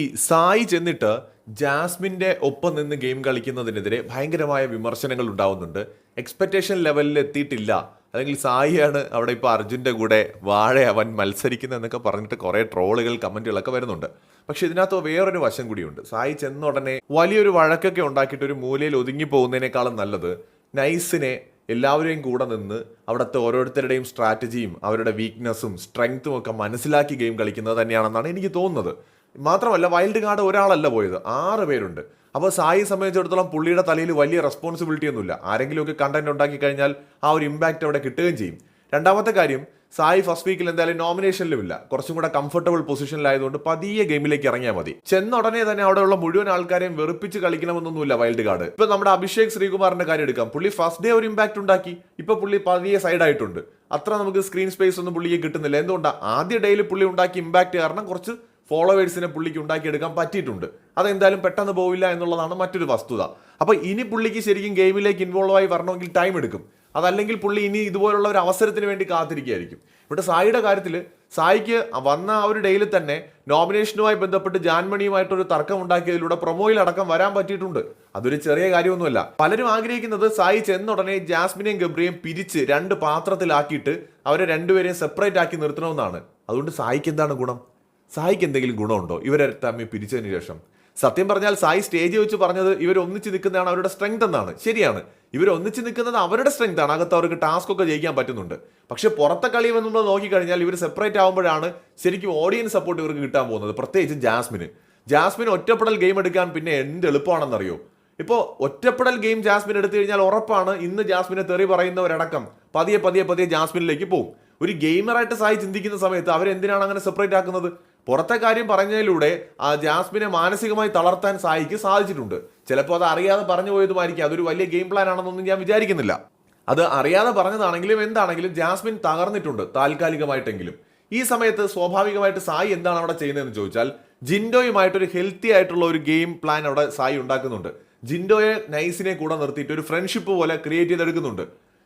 ഈ സായി ചെന്നിട്ട് ജാസ്മിന്റെ ഒപ്പം നിന്ന് ഗെയിം കളിക്കുന്നതിനെതിരെ ഭയങ്കരമായ വിമർശനങ്ങൾ ഉണ്ടാവുന്നുണ്ട്. എക്സ്പെക്റ്റേഷൻ ലെവലിൽ എത്തിയിട്ടില്ല. അല്ലെങ്കിൽ സായിയാണ് അവിടെ ഇപ്പോൾ അർജുന്റെ കൂടെ വാഴ അവൻ മത്സരിക്കുന്നത് എന്നൊക്കെ പറഞ്ഞിട്ട് കുറേ ട്രോളുകൾ കമന്റുകളൊക്കെ വരുന്നുണ്ട്. പക്ഷെ ഇതിനകത്ത് വേറൊരു വശം കൂടിയുണ്ട്. സായി ചെന്ന ഉടനെ വലിയൊരു വഴക്കൊക്കെ ഉണ്ടാക്കിയിട്ട് ഒരു മൂലയിൽ ഒതുങ്ങി പോകുന്നതിനേക്കാളും നല്ലത് നൈസിനെ എല്ലാവരെയും കൂടെ നിന്ന് അവിടുത്തെ ഓരോരുത്തരുടെയും സ്ട്രാറ്റജിയും അവരുടെ വീക്ക്നെസ്സും സ്ട്രെങ്ത്തും ഒക്കെ മനസ്സിലാക്കി ഗെയിം കളിക്കുന്നത് തന്നെയാണെന്നാണ് എനിക്ക് തോന്നുന്നത്. മാത്രമല്ല വൈൽഡ് കാർഡ് ഒരാളല്ല പോയത്. ആറ് പേരുണ്ട്. അപ്പോൾ സായി സംബന്ധിച്ചിടത്തോളം പുള്ളിയുടെ തലയിൽ വലിയ റെസ്പോൺസിബിലിറ്റി ഒന്നുമില്ല. ആരെങ്കിലുമൊക്കെ കണ്ടന്റ് ഉണ്ടാക്കി കഴിഞ്ഞാൽ ആ ഒരു ഇമ്പാക്റ്റ് അവിടെ കിട്ടുകയും ചെയ്യും. രണ്ടാമത്തെ കാര്യം സായി ഫസ്റ്റ് വീക്കിൽ എന്തായാലും നോമിനേഷനിലും ഇല്ല. കുറച്ചും കൂടെ കംഫർട്ടബിൾ പൊസിഷനിലായതുകൊണ്ട് പതിയെ ഗെയിമിലേക്ക് ഇറങ്ങിയാൽ മതി. ചെന്ന ഉടനെ തന്നെ അവിടെയുള്ള മുഴുവൻ ആൾക്കാരെയും വെറുപ്പിച്ച് കളിക്കണമെന്നൊന്നുമില്ല വൈൽഡ് കാർഡ് ഇപ്പൊ നമ്മുടെ അഭിഷേക് ശ്രീകുമാറിന്റെ കാര്യം എടുക്കാം. പുള്ളി ഫസ്റ്റ് ഡേ ഒരു ഇമ്പാക്ട് ഉണ്ടാക്കി. ഇപ്പൊ പുള്ളി പതിയെ സൈഡ് ആയിട്ടുണ്ട്. അത്ര നമുക്ക് സ്ക്രീൻ സ്പേസ് ഒന്നും പുള്ളിക്ക് കിട്ടുന്നില്ല. എന്തുകൊണ്ടാണ് ആദ്യ ഡേയിൽ പുള്ളി ഉണ്ടാക്കി ഇമ്പാക്ട് കാരണം കുറച്ച് ഫോളോവേഴ്സിനെ പുള്ളിക്ക് ഉണ്ടാക്കിയെടുക്കാൻ പറ്റിയിട്ടുണ്ട്. അതെന്തായാലും പെട്ടെന്ന് പോവില്ല എന്നുള്ളതാണ് മറ്റൊരു വസ്തുത. അപ്പോൾ ഇനി പുള്ളിക്ക് ശരിക്കും ഗെയിമിലേക്ക് ഇൻവോൾവ് ആയി വരണമെങ്കിൽ ടൈം എടുക്കും. അതല്ലെങ്കിൽ പുള്ളി ഇനി ഇതുപോലുള്ള ഒരു അവസരത്തിന് വേണ്ടി കാത്തിരിക്കുകയായിരിക്കും. ഇവിടെ സായിയുടെ കാര്യത്തിൽ സായിക്ക് വന്ന ആ ഒരു ഡേയിൽ തന്നെ നോമിനേഷനുമായി ബന്ധപ്പെട്ട് ജാൻമണിയുമായിട്ടൊരു തർക്കം ഉണ്ടാക്കിയതിലൂടെ പ്രൊമോയിൽ അടക്കം വരാൻ പറ്റിയിട്ടുണ്ട്. അതൊരു ചെറിയ കാര്യമൊന്നുമല്ല. പലരും ആഗ്രഹിക്കുന്നത് സായി ചെന്നുടനെ ജാസ്മിനെയും ഗബ്രിയെയും പിരിച്ച് രണ്ട് പാത്രത്തിലാക്കിയിട്ട് അവരെ രണ്ടുപേരെയും സെപ്പറേറ്റ് ആക്കി നിർത്തണമെന്നാണ്. അതുകൊണ്ട് സായിക്ക് എന്താണ് ഗുണം? സായിക്ക് എന്തെങ്കിലും ഗുണമുണ്ടോ? ഇവരെ തമ്മിൽ പിരിച്ചതിന് ശേഷം. സത്യം പറഞ്ഞാൽ സായി സ്റ്റേജ് വെച്ച് പറഞ്ഞത് ഇവർ ഒന്നിച്ച് നിൽക്കുന്നതാണ് അവരുടെ സ്ട്രെങ്ത് എന്നാണ്. ശരിയാണ്. ഇവർ ഒന്നിച്ച് നിൽക്കുന്നത് അവരുടെ സ്ട്രെങ്ത് ആണ്. അകത്ത് അവർക്ക് ടാസ്ക് ഒക്കെ ജയിക്കാൻ പറ്റുന്നുണ്ട്. പക്ഷേ പുറത്തെ കളി നമ്മൾ നോക്കിക്കഴിഞ്ഞാൽ ഇവർ സെപ്പറേറ്റ് ആകുമ്പോഴാണ് ശരിക്കും ഓഡിയൻസ് സപ്പോർട്ട് ഇവർക്ക് കിട്ടാൻ പോകുന്നത്. പ്രത്യേകിച്ച് ജാസ്മിന്. ജാസ്മിന് ഒറ്റപ്പെടൽ ഗെയിം എടുക്കാൻ പിന്നെ എന്ത് എളുപ്പമാണെന്നറിയോ? ഇപ്പോൾ ഒറ്റപ്പെടൽ ഗെയിം ജാസ്മിൻ എടുത്തു കഴിഞ്ഞാൽ ഉറപ്പാണ് ഇന്ന് ജാസ്മിനെ തെറി പറയുന്നവരടക്കം പതിയെ പതിയെ പതിയെ ജാസ്മിനിലേക്ക് പോകും. ഒരു ഗെയിമറായിട്ട് സായി ചിന്തിക്കുന്ന സമയത്ത് അവരെന്തിനാണ് അങ്ങനെ സെപ്പറേറ്റ് ആക്കുന്നത്? പുറത്തെ കാര്യം പറഞ്ഞതിലൂടെ ആ ജാസ്മിനെ മാനസികമായി തളർത്താൻ സായിക്ക് സാധിച്ചിട്ടുണ്ട്. ചിലപ്പോൾ അത് അറിയാതെ പറഞ്ഞു പോയതുമായിരിക്കും. അതൊരു വലിയ ഗെയിം പ്ലാൻ ആണെന്നൊന്നും ഞാൻ വിചാരിക്കുന്നില്ല. അത് അറിയാതെ പറഞ്ഞതാണെങ്കിലും എന്താണെങ്കിലും ജാസ്മിൻ തകർന്നിട്ടുണ്ട് താൽക്കാലികമായിട്ടെങ്കിലും. ഈ സമയത്ത് സ്വാഭാവികമായിട്ട് സായി എന്താണ് അവിടെ ചെയ്യുന്നതെന്ന് ചോദിച്ചാൽ ജിൻഡോയുമായിട്ടൊരു ഹെൽത്തി ആയിട്ടുള്ള ഒരു ഗെയിം പ്ലാൻ അവിടെ സായി ഉണ്ടാക്കുന്നുണ്ട്. ജിൻഡോയെ നൈസിനെ കൂടെ നിർത്തിയിട്ട് ഒരു ഫ്രണ്ട്ഷിപ്പ് പോലെ ക്രിയേറ്റ് ചെയ്തെടുക്കുന്നുണ്ട്.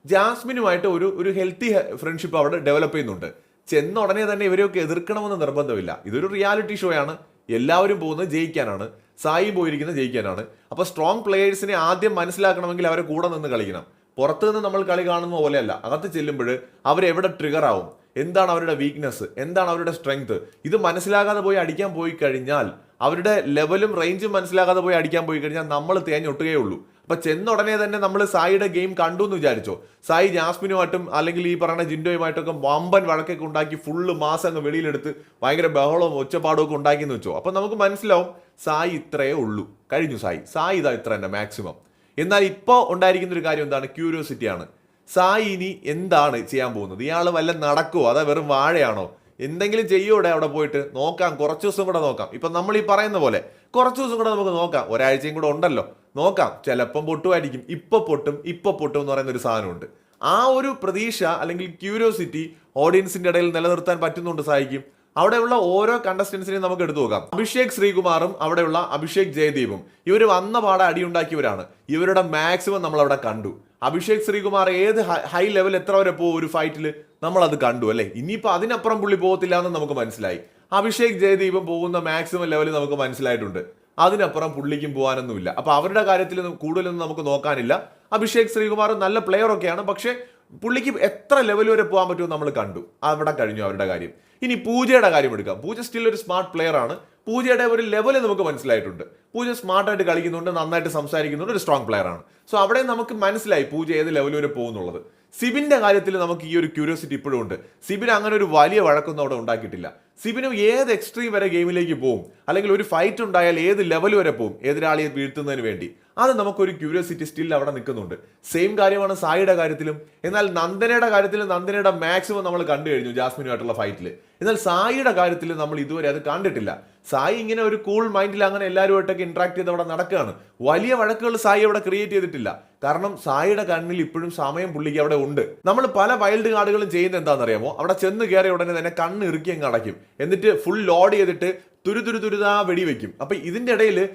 ജാസ്മിനുമായിട്ട് ഒരു ഒരു ഹെൽത്തി ഫ്രണ്ട്ഷിപ്പ് അവിടെ ഡെവലപ്പ് ചെയ്യുന്നുണ്ട്. ചെന്ന ഉടനെ തന്നെ ഇവരെയൊക്കെ എതിർക്കണമെന്ന് നിർബന്ധമില്ല. ഇതൊരു റിയാലിറ്റി ഷോ ആണ്. എല്ലാവരും പോകുന്നത് ജയിക്കാനാണ്. സായി പോയിരിക്കുന്നത് ജയിക്കാനാണ്. അപ്പോൾ സ്ട്രോങ് പ്ലേയേഴ്സിനെ ആദ്യം മനസ്സിലാക്കണമെങ്കിൽ അവരെ കൂടെ നിന്ന് കളിക്കണം. പുറത്തു നിന്ന് നമ്മൾ കളി കാണുന്ന പോലെയല്ല. അകത്ത് ചെല്ലുമ്പോൾ അവരെവിടെ ട്രിഗർ ആവും? എന്താണ് അവരുടെ വീക്ക്നെസ് എന്താണ് അവരുടെ സ്ട്രെങ്ത് ഇത് മനസ്സിലാകാതെ പോയി അടിക്കാൻ പോയി കഴിഞ്ഞാൽ അവരുടെ ലെവലും റേഞ്ചും മനസ്സിലാകാതെ പോയി അടിക്കാൻ പോയി കഴിഞ്ഞാൽ നമ്മൾ തേഞ്ഞൊട്ടുകയേ ഉള്ളൂ. അപ്പൊ ചെന്ന ഉടനെ തന്നെ നമ്മൾ സായിയുടെ ഗെയിം കണ്ടു എന്ന് വിചാരിച്ചോ. സായി ജാസ്മിനുമായിട്ടും അല്ലെങ്കിൽ ഈ പറയുന്ന ജിൻഡോയുമായിട്ടൊക്കെ വമ്പൻ വഴക്കൊക്കെ ഉണ്ടാക്കി ഫുള്ള് മാസം അങ്ങ് വെളിയിലെടുത്ത് ഭയങ്കര ബഹളവും ഒച്ചപ്പാടും ഒക്കെ ഉണ്ടാക്കി എന്ന് വെച്ചോ. അപ്പൊ നമുക്ക് മനസ്സിലാവും സായി ഇത്രയേ ഉള്ളൂ. കഴിഞ്ഞു സായി. സായി ഇതാ ഇത്ര തന്നെ മാക്സിമം എന്നാൽ ഇപ്പോൾ ഉണ്ടായിരിക്കുന്ന ഒരു കാര്യം എന്താണ്? ക്യൂരിയോസിറ്റി ആണ്. സായി ഇനി എന്താണ് ചെയ്യാൻ പോകുന്നത്? ഇയാൾ വല്ല നടക്കുമോ അതാ വെറും വാഴയാണോ? എന്തെങ്കിലും ചെയ്യൂടെ അവിടെ പോയിട്ട്? നോക്കാം. കുറച്ച് ദിവസം കൂടെ നോക്കാം. ഇപ്പം നമ്മൾ ഈ പറയുന്ന പോലെ കുറച്ച് ദിവസം കൂടെ നമുക്ക് നോക്കാം. ഒരാഴ്ചയും കൂടെ ഉണ്ടല്ലോ. നോക്കാം ചിലപ്പം പൊട്ടുമായിരിക്കും. ഇപ്പൊ പൊട്ടും ഇപ്പൊ പൊട്ടും എന്ന് പറയുന്ന ഒരു സാധനമുണ്ട്. ആ ഒരു പ്രതീക്ഷ അല്ലെങ്കിൽ ക്യൂരിയോസിറ്റി ഓഡിയൻസിന്റെ ഇടയിൽ നിലനിർത്താൻ പറ്റുന്നുണ്ട് സായിക്കും. അവിടെയുള്ള ഓരോ കണ്ടസ്റ്റൻസിനെയും നമുക്ക് എടുത്തു നോക്കാം. അഭിഷേക് ശ്രീകുമാറും അവിടെയുള്ള അഭിഷേക് ജയദീപും. ഇവർ വന്ന പാടെ അടിയുണ്ടാക്കിയവരാണ്. ഇവരുടെ മാക്സിമം നമ്മൾ അവിടെ കണ്ടു. അഭിഷേക് ശ്രീകുമാർ ഏത് ഹൈ ലെവൽ എത്ര വരെ പോകും ഒരു ഫൈറ്റിൽ നമ്മൾ അത് കണ്ടു അല്ലേ? ഇനിയിപ്പോൾ അതിനപ്പുറം പുള്ളി പോകത്തില്ല എന്ന് നമുക്ക് മനസ്സിലായി. അഭിഷേക് ജയദീപും പോകുന്ന മാക്സിമം ലെവൽ നമുക്ക് മനസ്സിലായിട്ടുണ്ട്. അതിനപ്പുറം പുള്ളിക്കും പോകാനൊന്നുമില്ല. അപ്പൊ അവരുടെ കാര്യത്തിൽ കൂടുതലൊന്നും നമുക്ക് നോക്കാനില്ല. അഭിഷേക് ശ്രീകുമാർ നല്ല പ്ലെയർ ഒക്കെയാണ്. പക്ഷേ പുള്ളിക്ക് എത്ര ലെവൽ വരെ പോകാൻ പറ്റുമെന്ന് നമ്മൾ കണ്ടു. അവിടെ കഴിഞ്ഞു അവരുടെ കാര്യം. ഇനി പൂജയുടെ കാര്യം എടുക്കാം. പൂജ സ്റ്റിൽ ഒരു സ്മാർട്ട് പ്ലെയർ ആണ്. പൂജയുടെ ഒരു ലെവൽ നമുക്ക് മനസ്സിലായിട്ടുണ്ട്. പൂജ സ്മാർട്ടായിട്ട് കളിക്കുന്നുണ്ട് നന്നായിട്ട് സംസാരിക്കുന്നുണ്ട് ഒരു സ്ട്രോങ് പ്ലെയർ ആണ്. സോ അവിടെ നമുക്ക് മനസ്സിലായി പൂജ ഏത് ലെവൽ വരെ പോകുന്നുള്ളത്. സിബിന്റെ കാര്യത്തിൽ നമുക്ക് ഈ ഒരു ക്യൂരിയോസിറ്റി ഇപ്പോഴും ഉണ്ട്. സിബിൻ അങ്ങനെ ഒരു വലിയ വഴക്കൊന്നും അവിടെ ഉണ്ടാക്കിയിട്ടില്ല. സിബിനും ഏത് എക്സ്ട്രീം വരെ ഗെയിമിലേക്ക് പോകും അല്ലെങ്കിൽ ഒരു ഫൈറ്റ് ഉണ്ടായാൽ ഏത് ലെവൽ വരെ പോകും എതിരാളിയെ വീഴ്ത്തുന്നതിന് വേണ്ടി. അത് നമുക്കൊരു ക്യൂരിയോസിറ്റി സ്റ്റിൽ അവിടെ നിൽക്കുന്നുണ്ട്. സെയിം കാര്യമാണ് സായിയുടെ കാര്യത്തിലും. എന്നാൽ നന്ദനയുടെ കാര്യത്തിൽ നന്ദനയുടെ മാക്സിമം നമ്മൾ കണ്ടു കഴിഞ്ഞു ജാസ്മിനുമായിട്ടുള്ള ഫൈറ്റിൽ എന്നാൽ സായിയുടെ കാര്യത്തിൽ നമ്മൾ ഇതുവരെ അത് കണ്ടിട്ടില്ല. സായി ഇങ്ങനെ ഒരു കൂൾ മൈൻഡിൽ അങ്ങനെ എല്ലാവരുമായിട്ടൊക്കെ ഇന്ററാക്ട് ചെയ്ത് അവിടെ നടക്കുകയാണ്. വലിയ വഴക്കുകൾ സായി അവിടെ ക്രിയേറ്റ് ചെയ്തിട്ടില്ല. കാരണം സായിയുടെ കണ്ണിൽ ഇപ്പോഴും സമയം പുള്ളിക്ക് അവിടെ ഉണ്ട്. നമ്മൾ പല വൈൽഡ് കാർഡുകളും ചെയ്യുന്നത് എന്താണെന്നറിയാമോ? അവിടെ ചെന്ന് കയറിയ ഉടനെ തന്നെ കണ്ണ് ഇറുക്കി അങ്ങ് അടയ്ക്കും. എന്നിട്ട് ഫുൾ ലോഡ് ചെയ്തിട്ട് തുരു വെടിവെക്കും. അപ്പൊ ഇതിന്റെ ഇടയിൽ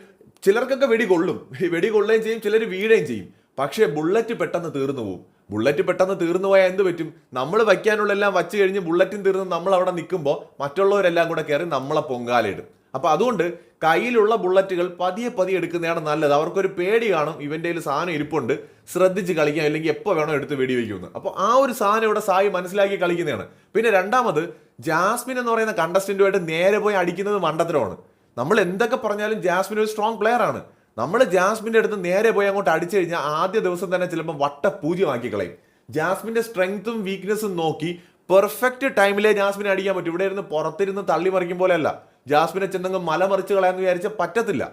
ചിലർക്കൊക്കെ വെടി കൊള്ളും. വെടി കൊള്ളുകയും ചെയ്യും ചിലർ വീഴുകയും ചെയ്യും. പക്ഷേ ബുള്ളറ്റ് പെട്ടെന്ന് തീർന്നു പോകും ബുള്ളറ്റ് പെട്ടെന്ന് തീർന്നു പോയാൽ എന്ത് പറ്റും? നമ്മൾ വയ്ക്കാനുള്ള എല്ലാം വച്ച് കഴിഞ്ഞ് ബുള്ളറ്റും തീർന്ന് നമ്മൾ അവിടെ നിൽക്കുമ്പോൾ മറ്റുള്ളവരെല്ലാം കൂടെ കയറി നമ്മളെ പൊങ്കാലയിടും. അപ്പോൾ അതുകൊണ്ട് കയ്യിലുള്ള ബുള്ളറ്റുകൾ പതിയെ പതിയെ എടുക്കുന്നതാണ് നല്ലത്. അവർക്കൊരു പേടി കാണും. ഇവന്റെ കയ്യിൽ സാധനം ഇരിപ്പുണ്ട്. ശ്രദ്ധിച്ച് കളിക്കാം അല്ലെങ്കിൽ എപ്പോൾ വേണോ എടുത്ത് വെടി വെടിവെക്കുമെന്ന് അപ്പോൾ ആ ഒരു സാധനം ഇവിടെ സായി മനസ്സിലാക്കി കളിക്കുന്നതാണ്. പിന്നെ രണ്ടാമത് ജാസ്മിൻ എന്ന് പറയുന്ന കണ്ടസ്റ്റന്റുമായിട്ട് നേരെ പോയി അടിക്കുന്നത് മണ്ടത്തരമാണ്. നമ്മൾ എന്തൊക്കെ പറഞ്ഞാലും ജാസ്മിൻ ഒരു സ്ട്രോങ് പ്ലെയർ ആണ്. നമ്മൾ ജാസ്മിന്റെ അടുത്ത് നേരെ പോയി അങ്ങോട്ട് അടിച്ചു കഴിഞ്ഞാൽ ആദ്യ ദിവസം തന്നെ ചിലപ്പോൾ വട്ട പൂജ്യമാക്കി കളയും. ജാസ്മിന്റെ സ്ട്രെങ്ത്തും വീക്ക്നെസ്സും നോക്കി പെർഫെക്റ്റ് ടൈമിലേ ജാസ്മിനെ അടിക്കാൻ പറ്റും. ഇവിടെ ഇരുന്ന് പുറത്തിരുന്ന് തള്ളി മറിക്കും പോലെയല്ല. ജാസ്മിനെ ചെന്നങ്ങ് മല മറിച്ച് കളയാന്ന് വിചാരിച്ചാൽ പറ്റത്തില്ല.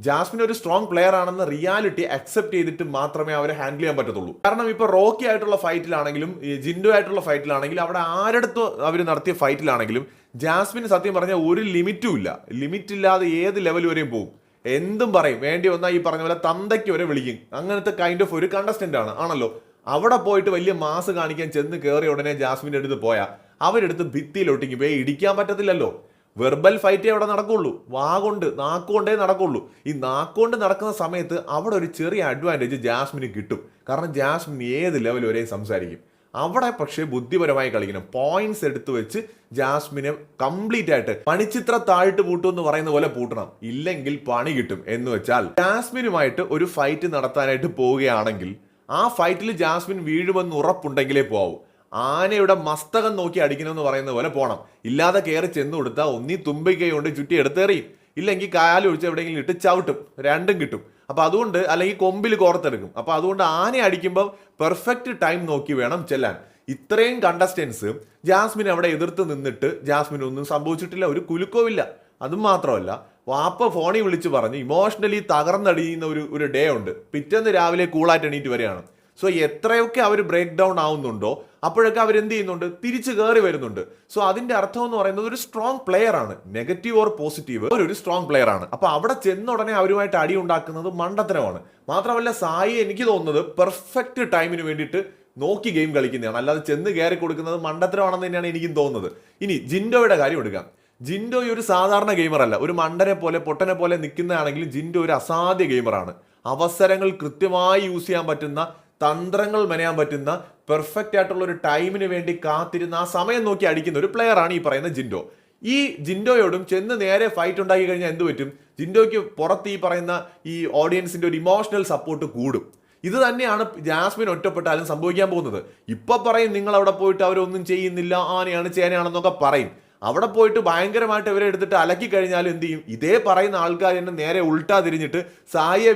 ജാസ്മിൻ ഒരു സ്ട്രോങ് പ്ലെയർ ആണെന്ന് റിയാലിറ്റി അക്സെപ്റ്റ് ചെയ്തിട്ട് മാത്രമേ അവരെ ഹാൻഡിൽ ചെയ്യാൻ പറ്റത്തുള്ളൂ. കാരണം ഇപ്പൊ റോക്കി ആയിട്ടുള്ള ഫൈറ്റിലാണെങ്കിലും ജിൻഡോ ആയിട്ടുള്ള ഫൈറ്റിലാണെങ്കിലും അവിടെ ആരടുത്ത് അവർ നടത്തിയ ഫൈറ്റിലാണെങ്കിലും ജാസ്മിന് സത്യം പറഞ്ഞാൽ ഒരു ലിമിറ്റും ഇല്ല. ലിമിറ്റ് ഇല്ലാതെ ഏത് ലെവൽ വരെയും പോകും എന്തും പറയും. വേണ്ടി വന്നാൽ ഈ പറഞ്ഞ പോലെ തന്തയ്ക്ക് വരെ വിളിക്കും. അങ്ങനത്തെ കൈൻഡ് ഓഫ് ഒരു കണ്ടസ്റ്റന്റ് ആണ്. ആണല്ലോ? അവിടെ പോയിട്ട് വലിയ മാസ് കാണിക്കാൻ ചെന്ന് കയറിയ ഉടനെ ജാസ്മിന്റെ അടുത്ത് പോയാൽ അവരെടുത്ത് ഭിത്തിയിലൊട്ടിക്കും പോയി ഇടിക്കാൻ പറ്റത്തില്ലല്ലോ. വെർബൽ ഫൈറ്റേ അവിടെ നടക്കുള്ളൂ. വാഗൊണ്ട് നാക്കുകൊണ്ടേ നടക്കുള്ളൂ. ഈ നാക്കുകൊണ്ട് നടക്കുന്ന സമയത്ത് അവിടെ ഒരു ചെറിയ അഡ്വാന്റേജ് ജാസ്മിന് കിട്ടും. കാരണം ജാസ്മിൻ ഏത് ലെവൽ വരെയും സംസാരിക്കും. അവിടെ പക്ഷേ ബുദ്ധിപരമായി കളിക്കണം. പോയിന്റ്സ് എടുത്തു വെച്ച് ജാസ്മിനെ കംപ്ലീറ്റ് ആയിട്ട് പണിച്ചിത്ര താഴ്ട്ട് പൂട്ടും എന്ന് പറയുന്ന പോലെ പൂട്ടണം. ഇല്ലെങ്കിൽ പണി കിട്ടും. എന്ന് വെച്ചാൽ ജാസ്മിനുമായിട്ട് ഒരു ഫൈറ്റ് നടത്താനായിട്ട് പോവുകയാണെങ്കിൽ ആ ഫൈറ്റിൽ ജാസ്മിൻ വീഴുമെന്ന് ഉറപ്പുണ്ടെങ്കിലേ പോവും. ആനയുടെ മസ്തകം നോക്കി അടിക്കണമെന്ന് പറയുന്ന പോലെ പോകണം ഇല്ലാതെ കയറി ചെന്ന് കൊടുത്താൽ ഒന്നീ തുമ്പിക്കൈ കൊണ്ട് ചുറ്റി എടുത്തേറിയും. ഇല്ലെങ്കിൽ കാലൊഴിച്ച് എവിടെയെങ്കിലും ഇട്ട് ചവിട്ടും. രണ്ടും കിട്ടും. അപ്പൊ അതുകൊണ്ട് അല്ലെങ്കിൽ കൊമ്പിൽ കോർത്തെടുക്കും. അപ്പൊ അതുകൊണ്ട് ആന അടിക്കുമ്പോൾ പെർഫെക്റ്റ് ടൈം നോക്കി വേണം ചെല്ലാൻ. ഇത്രയും കണ്ടസ്റ്റൻസ് ജാസ്മിൻ അവിടെ എതിർത്ത് നിന്നിട്ട് ജാസ്മിൻ ഒന്നും സംഭവിച്ചിട്ടില്ല ഒരു കുലുക്കവുമില്ല. അതും മാത്രമല്ല വാപ്പ ഫോണിൽ വിളിച്ച് പറഞ്ഞ് ഇമോഷണലി തകർന്നടിയുന്ന ഒരു ഒരു ഡേ ഉണ്ട്. പിറ്റേന്ന് രാവിലെ കൂളായിട്ട് എണീറ്റ് വരികയാണ്. സോ എത്രയൊക്കെ അവർ ബ്രേക്ക് ഡൗൺ ആവുന്നുണ്ടോ അപ്പോഴൊക്കെ അവർ എന്ത് ചെയ്യുന്നുണ്ട്? തിരിച്ചു കയറി വരുന്നുണ്ട്. സോ അതിന്റെ അർത്ഥം എന്ന് പറയുന്നത് ഒരു സ്ട്രോങ് പ്ലെയർ ആണ്. നെഗറ്റീവ് ഓർ പോസിറ്റീവ് ഒരു സ്ട്രോങ് പ്ലെയർ ആണ്. അപ്പൊ അവിടെ ചെന്ന ഉടനെ അവരുമായിട്ട് അടി ഉണ്ടാക്കുന്നത് മണ്ടത്തരമാണ്. മാത്രമല്ല സായി എനിക്ക് തോന്നുന്നത് പെർഫെക്റ്റ് ടൈമിന് വേണ്ടിയിട്ട് നോക്കി ഗെയിം കളിക്കുന്നതാണ്. അല്ലാതെ ചെന്ന് കയറി കൊടുക്കുന്നത് മണ്ടത്തരമാണെന്ന് തന്നെയാണ് എനിക്കും തോന്നുന്നത്. ഇനി ജിൻഡോയുടെ കാര്യം എടുക്കാം. ജിൻഡോ ഒരു സാധാരണ ഗെയിമർ അല്ല. ഒരു മണ്ടനെ പോലെ പൊട്ടനെ പോലെ നിൽക്കുന്നതാണെങ്കിൽ ജിൻഡോ ഒരു അസാധ്യ ഗെയിമറാണ് അവസരങ്ങൾ കൃത്യമായി യൂസ് ചെയ്യാൻ പറ്റുന്ന തന്ത്രങ്ങൾ മെനയാൻ പറ്റുന്ന പെർഫെക്റ്റ് ആയിട്ടുള്ള ഒരു ടൈമിന് വേണ്ടി കാത്തിരുന്ന ആ സമയം നോക്കി അടിക്കുന്ന ഒരു പ്ലെയർ ആണ് ഈ പറയുന്ന ജിൻഡോ. ഈ ജിൻഡോയോടും ചെന്ന് നേരെ ഫൈറ്റ് ഉണ്ടാക്കി കഴിഞ്ഞാൽ എന്ത് പറ്റും? ജിൻഡോയ്ക്ക് പുറത്ത് ഈ പറയുന്ന ഈ ഓഡിയൻസിന്റെ ഒരു ഇമോഷണൽ സപ്പോർട്ട് കൂടും. ഇത് തന്നെയാണ് ജാസ്മിൻ ഒറ്റപ്പെട്ടാലും സംഭവിക്കാൻ പോകുന്നത്. ഇപ്പൊ പറയും നിങ്ങൾ അവിടെ പോയിട്ട് അവരൊന്നും ചെയ്യുന്നില്ല ആനയാണ് ചേനയാണെന്നൊക്കെ പറയും. അവിടെ പോയിട്ട് ഭയങ്കരമായിട്ട് ഇവരെ എടുത്തിട്ട് അലക്കി കഴിഞ്ഞാലും എന്ത് ചെയ്യും? ഇതേ പറയുന്ന ആൾക്കാർ തന്നെ നേരെ ഉൾട്ടാ തിരിഞ്ഞിട്ട്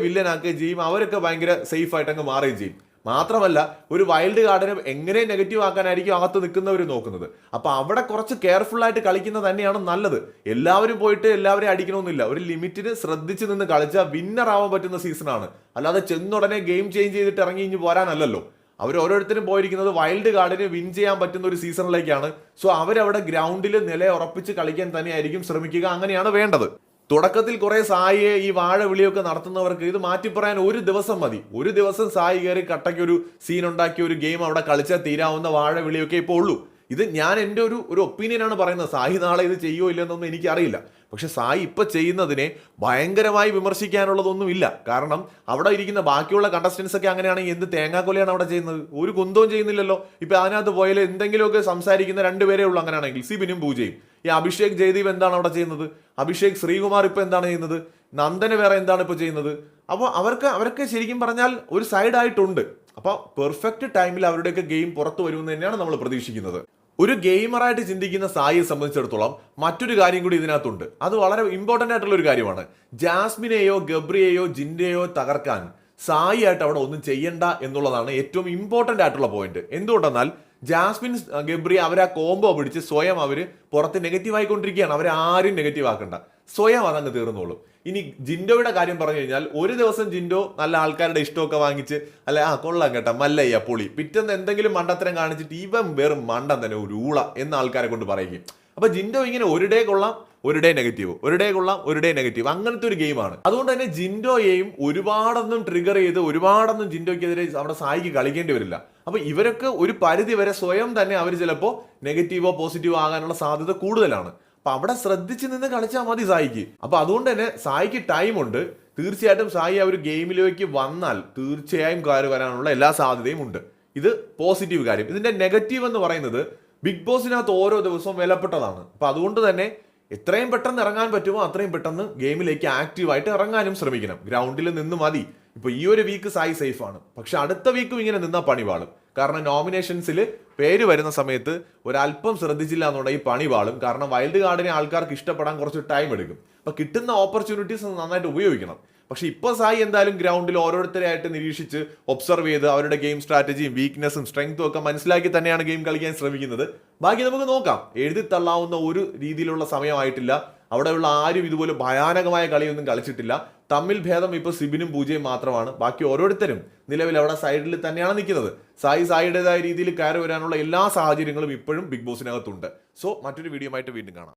വില്ലനാക്കുകയും ചെയ്യും. അവരൊക്കെ ഭയങ്കര സേഫ് ആയിട്ട് അങ്ങ് മാറുകയും ചെയ്യും. മാത്രമല്ല ഒരു വൈൽഡ് കാർഡിനെ എങ്ങനെ നെഗറ്റീവ് ആക്കാനായിരിക്കും അകത്ത് നിൽക്കുന്നവർ നോക്കുന്നത്. അപ്പോൾ അവിടെ കുറച്ച് കെയർഫുൾ ആയിട്ട് കളിക്കുന്നത് തന്നെയാണ് നല്ലത്. എല്ലാവരും പോയിട്ട് എല്ലാവരെയും അടിക്കണമെന്നില്ല. ഒരു ലിമിറ്റിന് ശ്രദ്ധിച്ച് നിന്ന് കളിച്ചാൽ വിന്നർ ആവാൻ പറ്റുന്ന സീസണാണ് അല്ലാതെ ചെന്നുടനെ ഗെയിം ചേഞ്ച് ചെയ്തിട്ട് ഇറങ്ങി ഇഞ്ഞ് പോരാനല്ലല്ലോ. അവർ ഓരോരുത്തരും പോയിരിക്കുന്നത് വൈൽഡ് കാർഡിന് വിൻ ചെയ്യാൻ പറ്റുന്ന ഒരു സീസണിലേക്കാണ് സോ അവരവിടെ ഗ്രൗണ്ടിൽ നില ഉറപ്പിച്ച് കളിക്കാൻ തന്നെയായിരിക്കും ശ്രമിക്കുക. അങ്ങനെയാണ് വേണ്ടത്. തുടക്കത്തിൽ കുറെ സായിയെ ഈ വാഴ വിളിയൊക്കെ നടത്തുന്നവർക്ക് ഇത് മാറ്റി പറയാൻ ഒരു ദിവസം മതി. ഒരു ദിവസം സായി കയറി കട്ടയ്ക്ക് ഒരു സീൻ ഉണ്ടാക്കിയ ഒരു ഗെയിം അവിടെ കളിച്ചാൽ തീരാവുന്ന വാഴ വിളിയൊക്കെ ഇപ്പോൾ ഉള്ളൂ. ഇത് ഞാൻ എന്റെ ഒരു ഒരു ഒപ്പീനിയനാണ് പറയുന്നത്. സായി നാളെ ഇത് ചെയ്യുമോ ഇല്ലെന്നൊന്നും എനിക്കറിയില്ല. പക്ഷെ സായി ഇപ്പം ചെയ്യുന്നതിനെ ഭയങ്കരമായി വിമർശിക്കാനുള്ളതൊന്നുമില്ല കാരണം അവിടെ ഇരിക്കുന്ന ബാക്കിയുള്ള കണ്ടസ്റ്റൻസ് ഒക്കെ അങ്ങനെയാണെങ്കിൽ എന്ത് തേങ്ങാക്കൊലയാണ് അവിടെ ചെയ്യുന്നത്? ഒരു കുന്തവും ചെയ്യുന്നില്ലല്ലോ. ഇപ്പം അതിനകത്ത് പോയാൽ എന്തെങ്കിലുമൊക്കെ സംസാരിക്കുന്ന രണ്ടുപേരേ ഉള്ളൂ അങ്ങനെയാണെങ്കിൽ. സിബിനും പൂജയും. ഈ അഭിഷേക് ജയദീപ് എന്താണ് അവിടെ ചെയ്യുന്നത്? അഭിഷേക് ശ്രീകുമാർ ഇപ്പം എന്താണ് ചെയ്യുന്നത്? നന്ദന് വേറെ എന്താണ് ഇപ്പോൾ ചെയ്യുന്നത്? അപ്പോൾ അവർക്ക് അവരൊക്കെ ശരിക്കും പറഞ്ഞാൽ ഒരു സൈഡായിട്ടുണ്ട് അപ്പോൾ പെർഫെക്റ്റ് ടൈമിൽ അവരുടെയൊക്കെ ഗെയിം പുറത്തു വരുമെന്ന് തന്നെയാണ് നമ്മൾ പ്രതീക്ഷിക്കുന്നത്. ഒരു ഗെയിമറായിട്ട് ചിന്തിക്കുന്ന സായിയെ സംബന്ധിച്ചിടത്തോളം മറ്റൊരു കാര്യം കൂടി ഇതിനകത്തുണ്ട്. അത് വളരെ ഇമ്പോർട്ടന്റ് ആയിട്ടുള്ള ഒരു കാര്യമാണ്. ജാസ്മിനെയോ ഗബ്രിയെയോ ജിൻഡെയോ തകർക്കാൻ സായി ആയിട്ട് അവിടെ ഒന്നും ചെയ്യണ്ട എന്നുള്ളതാണ് ഏറ്റവും ഇമ്പോർട്ടന്റ് ആയിട്ടുള്ള പോയിന്റ് എന്തുകൊണ്ടെന്നാൽ ജാസ്മിൻ ഗബ്രി അവരാ കോംബോ പിടിച്ച് സ്വയം അവർ പുറത്ത് നെഗറ്റീവ് ആയിക്കൊണ്ടിരിക്കുകയാണ്. അവരെ ആരും നെഗറ്റീവ് ആക്കണ്ട. സ്വയം അതങ്ങ് തീർന്നോളും. ഇനി ജിൻഡോയുടെ കാര്യം പറഞ്ഞു കഴിഞ്ഞാൽ ഒരു ദിവസം ജിൻഡോ നല്ല ആൾക്കാരുടെ ഇഷ്ടമൊക്കെ വാങ്ങിച്ച് അല്ല ആ കൊള്ളാം കേട്ടോ മല്ലയ്യ പൊളി. പിറ്റേന്ന് എന്തെങ്കിലും മണ്ടത്തരം കാണിച്ചിട്ട് ഇവൻ വെറും മണ്ടൻ തന്നെ ഒരു ഊള എന്ന ആൾക്കാരെ കൊണ്ട് പറയും അപ്പൊ ജിൻഡോ ഇങ്ങനെ ഒരു ഡേ കൊള്ളാം ഒരു ഡേ നെഗറ്റീവ്. ഒരു ഡേ കൊള്ളാം ഒരു ഡേ നെഗറ്റീവ്. അങ്ങനത്തെ ഒരു ഗെയിമാണ്. അതുകൊണ്ട് തന്നെ ജിൻഡോയെയും ഒരുപാടൊന്നും ട്രിഗർ ചെയ്ത് ഒരുപാടൊന്നും ജിൻഡോയ്ക്കെതിരെ അവിടെ സായിക്ക് കളിക്കേണ്ടി വരില്ല. അപ്പൊ ഇവരൊക്കെ ഒരു പരിധി വരെ സ്വയം തന്നെ അവർ ചിലപ്പോൾ നെഗറ്റീവോ പോസിറ്റീവോ ആകാനുള്ള സാധ്യത കൂടുതലാണ്. അപ്പൊ അവിടെ ശ്രദ്ധിച്ച് നിന്ന് കളിച്ചാൽ മതി സായിക്ക്. അപ്പൊ അതുകൊണ്ട് തന്നെ സായിക്ക് ടൈം ഉണ്ട്. തീർച്ചയായിട്ടും സായി ആ ഒരു ഗെയിമിലേക്ക് വന്നാൽ തീർച്ചയായും കാര് വരാനുള്ള എല്ലാ സാധ്യതയും ഉണ്ട്. ഇത് പോസിറ്റീവ് കാര്യം. ഇതിന്റെ നെഗറ്റീവ് എന്ന് പറയുന്നത് ബിഗ് ബോസിനകത്ത് ഓരോ ദിവസവും വിലപ്പെട്ടതാണ്. അപ്പൊ അതുകൊണ്ട് തന്നെ എത്രയും പെട്ടെന്ന് ഇറങ്ങാൻ പറ്റുമോ അത്രയും പെട്ടെന്ന് ഗെയിമിലേക്ക് ആക്റ്റീവായിട്ട് ഇറങ്ങാനും ശ്രമിക്കണം. ഗ്രൗണ്ടിൽ നിന്ന് മതി. ഇപ്പൊ ഈ ഒരു വീക്ക് സായി സേഫാണ് പക്ഷെ അടുത്ത വീക്കും ഇങ്ങനെ നിന്നാൽ പണി വാളും കാരണം നോമിനേഷൻസിൽ പേര് വരുന്ന സമയത്ത് ഒരല്പം ശ്രദ്ധിച്ചില്ല എന്നുണ്ടെങ്കിൽ പണി വാളും. കാരണം വൈൽഡ് കാർഡിനെ ആൾക്കാർക്ക് ഇഷ്ടപ്പെടാൻ കുറച്ച് ടൈം എടുക്കും. അപ്പോൾ കിട്ടുന്ന ഓപ്പർച്യൂണിറ്റീസ് നന്നായിട്ട് ഉപയോഗിക്കണം. പക്ഷെ ഇപ്പോൾ സായി എന്തായാലും ഗ്രൗണ്ടിൽ ഓരോരുത്തരെയായിട്ട് നിരീക്ഷിച്ച് ഒബ്സർവ് ചെയ്ത് അവരുടെ ഗെയിം സ്ട്രാറ്റജിയും വീക്ക്നെസ്സും സ്ട്രെങ്ത്തും ഒക്കെ മനസ്സിലാക്കി തന്നെയാണ് ഗെയിം കളിക്കാൻ ശ്രമിക്കുന്നത്. ബാക്കി നമുക്ക് നോക്കാം. എഴുതി തള്ളാവുന്ന ഒരു രീതിയിലുള്ള സമയമായിട്ടില്ല. അവിടെയുള്ള ആരും ഇതുപോലെ ഭയാനകമായ കളിയൊന്നും കളിച്ചിട്ടില്ല. തമ്മിൽ ഭേദം ഇപ്പോൾ സിബിനും പൂജയും മാത്രമാണ്. ബാക്കി ഓരോരുത്തരും നിലവിൽ അവിടെ സൈഡിൽ തന്നെയാണ് നിൽക്കുന്നത്. സായി സായിയുടേതായ രീതിയിൽ കയറി വരാനുള്ള എല്ലാ സാഹചര്യങ്ങളും ഇപ്പോഴും ബിഗ് ബോസിനകത്തുണ്ട്. സോ മറ്റൊരു വീഡിയോ ആയിട്ട് വീണ്ടും കാണാം.